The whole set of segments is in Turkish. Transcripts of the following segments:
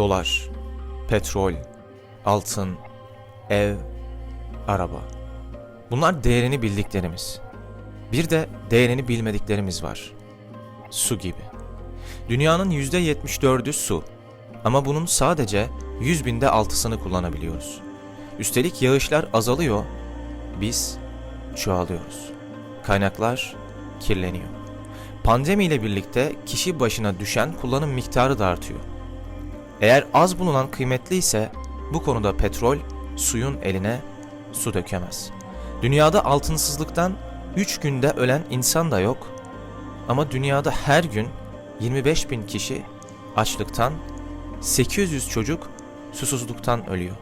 dolar, petrol, altın, ev, araba. Bunlar değerini bildiklerimiz. Bir de değerini bilmediklerimiz var. Su gibi. Dünyanın %74'ü su. Ama bunun sadece 100 binde altısını kullanabiliyoruz. Üstelik yağışlar azalıyor, biz çoğalıyoruz. Kaynaklar kirleniyor. Pandemi ile birlikte kişi başına düşen kullanım miktarı da artıyor. Eğer az bulunan kıymetli ise bu konuda petrol suyun eline su dökemez. Dünyada altınsızlıktan 3 günde ölen insan da yok. Ama dünyada her gün 25 bin kişi açlıktan, 800 çocuk susuzluktan ölüyor.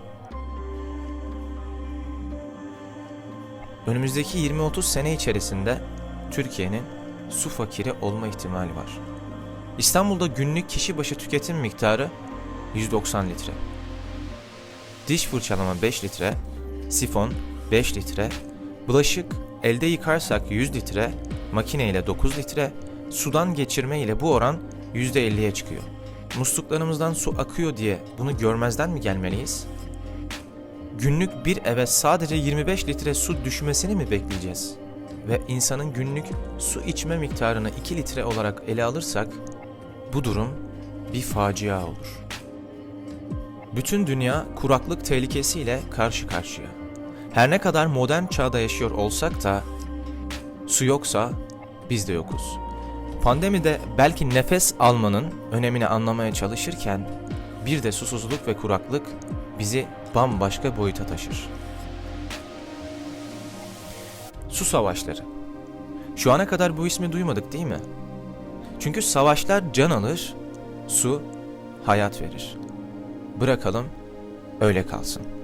Önümüzdeki 20-30 sene içerisinde Türkiye'nin su fakiri olma ihtimali var. İstanbul'da günlük kişi başı tüketim miktarı 190 litre. Diş fırçalama 5 litre, sifon 5 litre, bulaşık elde yıkarsak 100 litre, makineyle 9 litre, sudan geçirme ile bu oran %50'ye çıkıyor. Musluklarımızdan su akıyor diye bunu görmezden mi gelmeliyiz? Günlük bir eve sadece 25 litre su düşmesini mi bekleyeceğiz? Ve insanın günlük su içme miktarını 2 litre olarak ele alırsak bu durum bir facia olur. Bütün dünya kuraklık tehlikesiyle karşı karşıya. Her ne kadar modern çağda yaşıyor olsak da su yoksa biz de yokuz. Pandemide belki nefes almanın önemini anlamaya çalışırken bir de susuzluk ve kuraklık bizi bambaşka boyuta taşır. Su savaşları. Şu ana kadar bu ismi duymadık değil mi? Çünkü savaşlar can alır, su hayat verir. Bırakalım öyle kalsın.